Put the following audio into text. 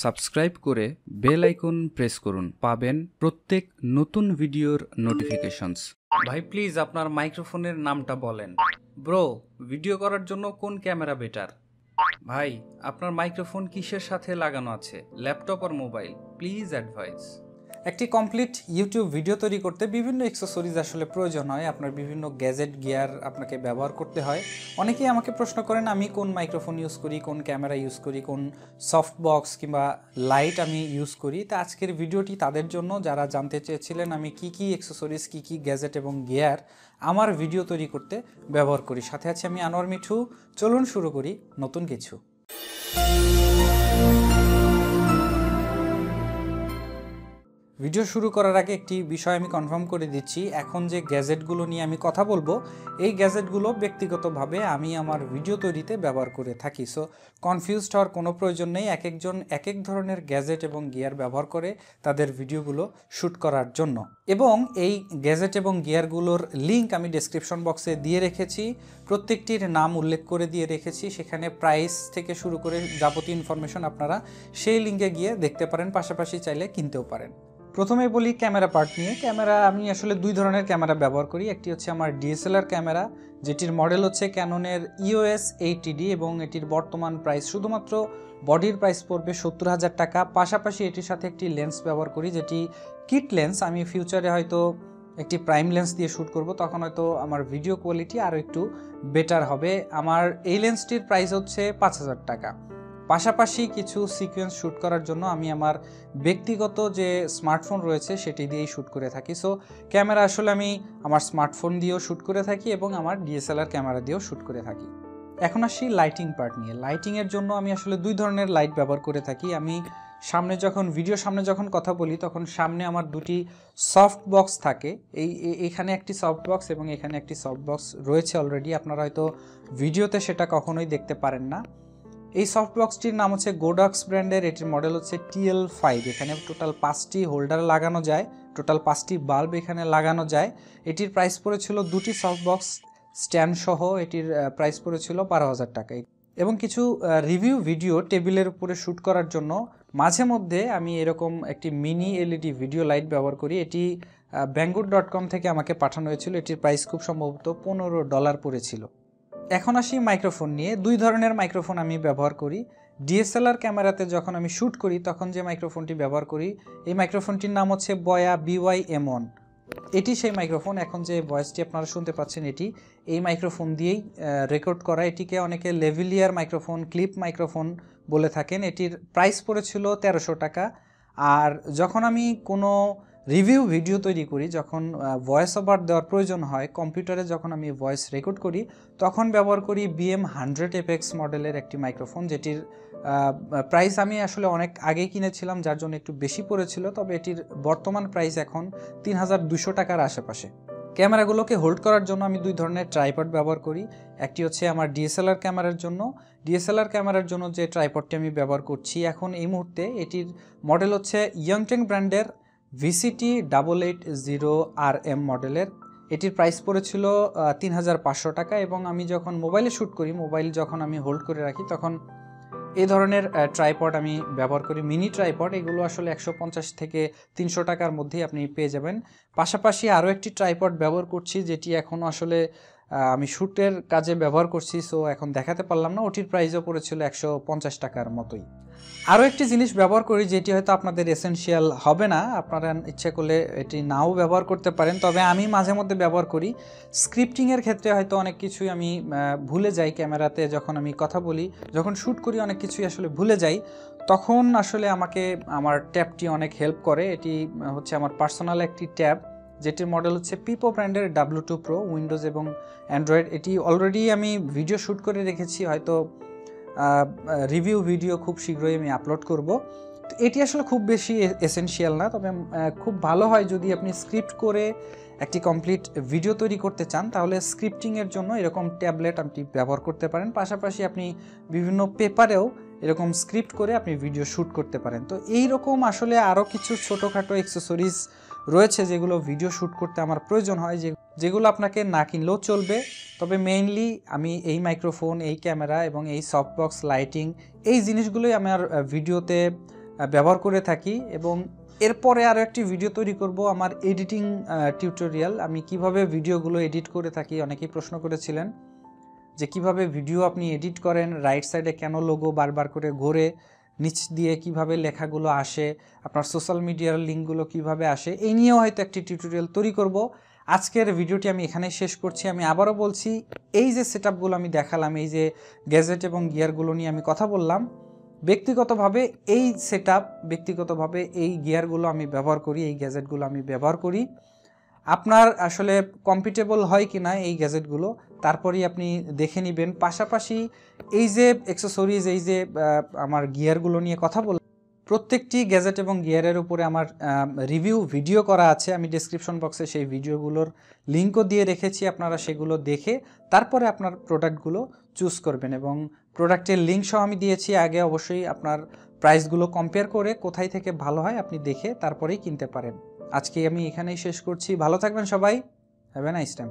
Subscribe করে bell icon press করুন। পাবেন প্রত্যেক নতুন ভিডিওর নোটিফিকেশনস ভাই প্লিজ আপনার মাইক্রোফোনের নামটা বলেন। ব্রো ভিডিও করার জন্য কোন ক্যামেরা বেটার ভাই, আপনার মাইক্রোফোন কিসের সাথে লাগানো আছে? ল্যাপটপ আর মোবাইল প্লিজ অ্যাডভাইস একটি কমপ্লিট ইউটিউব ভিডিও তৈরি করতে বিভিন্ন এক্সেসরিজ আসলে প্রয়োজন হয়। আপনার বিভিন্ন গ্যাজেট গিয়ার আপনাকে ব্যবহার করতে হয়। অনেকেই আমাকে প্রশ্ন করেন, আমি কোন মাইক্রোফোন ইউজ করি, কোন ক্যামেরা ইউজ করি, কোন সফট বক্স কিংবা লাইট আমি ইউজ করি? তা আজকের ভিডিওটি তাদের জন্য। যারা জানতে চেয়েছিলেন আমি কি কি এক্সেসরিজ কি কি গ্যাজেট এবং গিয়ার আমার ভিডিও তৈরি করতে ব্যবহার করি। সাথে আছে আমি আনোয়ার মিঠু। চলুন শুরু করি নতুন কিছু। ভিডিও শুরু করার আগে একটি বিষয় আমি কনফার্ম করে দিচ্ছি। এখন যে গ্যাজেটগুলো নিয়ে আমি কথা বলব, এই গ্যাজেটগুলো ব্যক্তিগতভাবে আমি আমার ভিডিও তৈরিতে ব্যবহার করে থাকি। সো কনফিউজড হওয়ার কোনো প্রয়োজন নেই। এক একজন এক এক ধরনের গ্যাজেট এবং গিয়ার ব্যবহার করে তাদের ভিডিওগুলো শ্যুট করার জন্য। এবং এই গ্যাজেট এবং গিয়ারগুলোর লিঙ্ক আমি ডেসক্রিপশন বক্সে দিয়ে রেখেছি। প্রত্যেকটির নাম উল্লেখ করে দিয়ে রেখেছি। সেখানে প্রাইস থেকে শুরু করে যাবতীয় ইনফরমেশন আপনারা সেই লিঙ্কে গিয়ে দেখতে পারেন। পাশাপাশি চাইলে কিনতেও পারেন। প্রথমে বলি ক্যামেরা পার্ট নিয়ে। ক্যামেরা, আমি আসলে দুই ধরনের ক্যামেরা ব্যবহার করি। একটি হচ্ছে আমার ডিএসএলআর ক্যামেরা, যেটির মডেল হচ্ছে ক্যাননের ইওএস এইটিডি এবং এটির বর্তমান প্রাইস শুধুমাত্র বডির প্রাইস পড়বে সত্তর হাজার টাকা। পাশাপাশি এটির সাথে একটি লেন্স ব্যবহার করি, যেটি কিট লেন্স আমি ফিউচারে হয়তো একটি প্রাইম লেন্স দিয়ে শ্যুট করব, তখন হয়তো আমার ভিডিও কোয়ালিটি আরও একটু বেটার হবে। আমার এই লেন্সটির প্রাইস হচ্ছে পাঁচ হাজার টাকা। পাশাপাশি কিছু সিকোয়েন্স শ্যুট করার জন্য আমি আমার ব্যক্তিগত যে স্মার্টফোন রয়েছে সেটি দিয়েই শ্যুট করে থাকি। সো ক্যামেরা আসলে আমি আমার স্মার্টফোন দিয়েও শ্যুট করে থাকি এবং আমার ডিএসএলআর ক্যামেরা দিয়েও শ্যুট করে থাকি। এখন আসি লাইটিং পার্ট নিয়ে। লাইটিংয়ের জন্য আমি আসলে দুই ধরনের লাইট ব্যবহার করে থাকি। আমি সামনে যখন ভিডিও সামনে যখন কথা বলি, তখন সামনে আমার দুটি সফট বক্স থাকে। এই এখানে একটি সফট বক্স এবং এখানে একটি সফট বক্স রয়েছে অলরেডি আপনারা হয়তো ভিডিওতে সেটা কখনোই দেখতে পারেন না। এই সফট বক্সটির নাম হচ্ছে গোডক্স ব্র্যান্ডের এটির মডেল হচ্ছে টিএল ফাইভ এখানে টোটাল পাঁচটি হোল্ডার লাগানো যায় টোটাল পাঁচটি বাল্ব এখানে লাগানো যায়। এটির প্রাইস পড়েছিল দুটি সফট বক্স স্ট্যান্ড সহ, এটির প্রাইস পড়েছিল বারো হাজার টাকায়। এবং কিছু রিভিউ ভিডিও টেবিলের উপরে শ্যুট করার জন্য মাঝে মধ্যে আমি এরকম একটি মিনি এলইডি ভিডিও লাইট ব্যবহার করি। এটি ব্যাঙ্গুর ডট কম থেকে আমাকে পাঠানো হয়েছিল। এটির প্রাইস খুব সম্ভবত পনেরো ডলার পড়েছিল। এখন আসি মাইক্রোফোন নিয়ে। দুই ধরনের মাইক্রোফোন আমি ব্যবহার করি। ডিএসএলআর ক্যামেরাতে যখন আমি শ্যুট করি, তখন যে মাইক্রোফোনটি ব্যবহার করি, এই মাইক্রোফোনটির নাম হচ্ছে বয়া বিওয়াই এমন এটি সেই মাইক্রোফোন এখন যে ভয়েসটি আপনারা শুনতে পাচ্ছেন এটি, এই মাইক্রোফোন দিয়েই রেকর্ড করা। এটিকে অনেকে লেভিলিয়ার মাইক্রোফোন ক্লিপ মাইক্রোফোন বলে থাকেন। এটির প্রাইস পড়েছিল তেরোশো টাকা। আর যখন আমি কোনো রিভিউ ভিডিও তৈরি করি, যখন ভয়েস ওভার দেওয়ার প্রয়োজন হয়, কম্পিউটারে যখন আমি ভয়েস রেকর্ড করি, তখন ব্যবহার করি বিএম হান্ড্রেড এফএক্স মডেলের একটি মাইক্রোফোন যেটির প্রাইস আমি আসলে অনেক আগেই কিনেছিলাম, যার জন্য একটু বেশি পড়েছিল, তবে এটির বর্তমান প্রাইস এখন তিন হাজার দুশো টাকার আশেপাশে। ক্যামেরাগুলোকে হোল্ড করার জন্য আমি দুই ধরনের ট্রাইপড ব্যবহার করি, একটি হচ্ছে আমার ডিএসএলআর ক্যামেরার জন্য। ডিএসএলআর ক্যামেরার জন্য যে ট্রাইপডটি আমি ব্যবহার করছি, এখন এই মুহূর্তে এটির মডেল হচ্ছে ইয়ংটেং ব্র্যান্ডের VCT double eight zero R M মডেলের এটির প্রাইস পড়েছিল তিন হাজার পাঁচশো টাকা এবং আমি যখন মোবাইলে শ্যুট করি মোবাইল যখন আমি হোল্ড করে রাখি, তখন এই ধরনের ট্রাইপড আমি ব্যবহার করি। মিনি ট্রাইপড এগুলো আসলে একশো পঞ্চাশ থেকে তিনশো টাকার মধ্যেই আপনি পেয়ে যাবেন। পাশাপাশি আরও একটি ট্রাইপড ব্যবহার করছি, যেটি এখন আসলে আমি শ্যুটের কাজে ব্যবহার করছি সো এখন দেখাতে পারলাম না। ওটির প্রাইসও পড়েছিল একশো পঞ্চাশ টাকার মতোই। আরও একটি জিনিস ব্যবহার করি, যেটি হয়তো আপনাদের এসেনশিয়াল হবে না। আপনারা ইচ্ছে করলে এটি নাও ব্যবহার করতে পারেন। তবে আমি মাঝে মধ্যে ব্যবহার করি। স্ক্রিপ্টিংয়ের ক্ষেত্রে হয়তো অনেক কিছুই আমি ভুলে যাই ক্যামেরাতে যখন আমি কথা বলি। যখন শ্যুট করি, অনেক কিছুই আসলে ভুলে যাই। তখন আসলে আমাকে, আমার ট্যাবটি অনেক হেল্প করে। এটি হচ্ছে আমার পার্সোনাল একটি ট্যাব। যেটির মডেল হচ্ছে পিপো ব্র্যান্ডের ডাব্লু টু প্রো উইন্ডোজ এবং অ্যান্ড্রয়েড এটি অলরেডি আমি ভিডিও শ্যুট করে রেখেছি, হয়তো রিভিউ ভিডিও খুব শীঘ্রই আমি আপলোড করব। তো এটি আসলে খুব বেশি এসেনশিয়াল না, তবে খুব ভালো হয় যদি আপনি স্ক্রিপ্ট করে একটি কমপ্লিট ভিডিও তৈরি করতে চান, তাহলে স্ক্রিপ্টিংয়ের জন্য এরকম ট্যাবলেট আপনি ব্যবহার করতে পারেন। পাশাপাশি আপনি বিভিন্ন পেপারেও এরকম স্ক্রিপ্ট করে আপনি ভিডিও শ্যুট করতে পারেন। তো এই রকম আসলে আরও কিছু ছোটোখাটো এক্সেসরিজ রয়েছে যেগুলো ভিডিও শ্যুট করতে আমার প্রয়োজন হয়, যে যেগুলো আপনাকে না কিনলেও চলবে। তবে মেইনলি আমি এই মাইক্রোফোন এই ক্যামেরা এবং এই সফটবক্স লাইটিং এই জিনিসগুলোই আমার ভিডিওতে ব্যবহার করে থাকি এবং এরপরে আরও একটি ভিডিও তৈরি করব আমার এডিটিং টিউটোরিয়াল আমি কীভাবে ভিডিওগুলো এডিট করে থাকি, অনেকেই প্রশ্ন করেছিলেন যে কীভাবে ভিডিও আপনি এডিট করেন রাইট সাইডে কেন লোগো বারবার করে ঘোরে নিচ দিয়ে কীভাবে লেখাগুলো আসে, আপনার সোশ্যাল মিডিয়ার লিঙ্কগুলো কীভাবে আসে এই নিয়েও হয়তো একটি টিউটোরিয়াল তৈরি করব। আজকের ভিডিওটি আমি এখানে শেষ করছি। আমি আবারও বলছি, এই যে সেট আমি দেখালাম, এই যে গ্যাজেট এবং গিয়ারগুলো নিয়ে আমি কথা বললাম, ব্যক্তিগতভাবে এই সেট ব্যক্তিগতভাবে এই গিয়ারগুলো আমি ব্যবহার করি, এই গ্যাজেটগুলো আমি ব্যবহার করি। আপনার আসলে কম্পিটেবল হয় কি না এই গ্যাজেটগুলো তারপরেই আপনি দেখে নেবেন। পাশাপাশি এই যে অ্যাক্সেসরিজ এই যে আমার গিয়ারগুলো নিয়ে কথা বল, প্রত্যেকটি গ্যাজেট এবং গিয়ারের উপরে আমার রিভিউ ভিডিও করা আছে। আমি ডেসক্রিপশন বক্সে সেই ভিডিওগুলোর লিঙ্কও দিয়ে রেখেছি, আপনারা সেগুলো দেখে তারপরে আপনার প্রোডাক্টগুলো চুজ করবেন এবং প্রোডাক্টের লিঙ্ক সহ আমি দিয়েছি। আগে অবশ্যই আপনার প্রাইসগুলো কম্পেয়ার করে কোথায় থেকে ভালো হয় আপনি দেখে তারপরেই কিনতে পারেন। আজকে আমি এখানেই শেষ করছি। ভালো থাকবেন সবাই। Have a nice time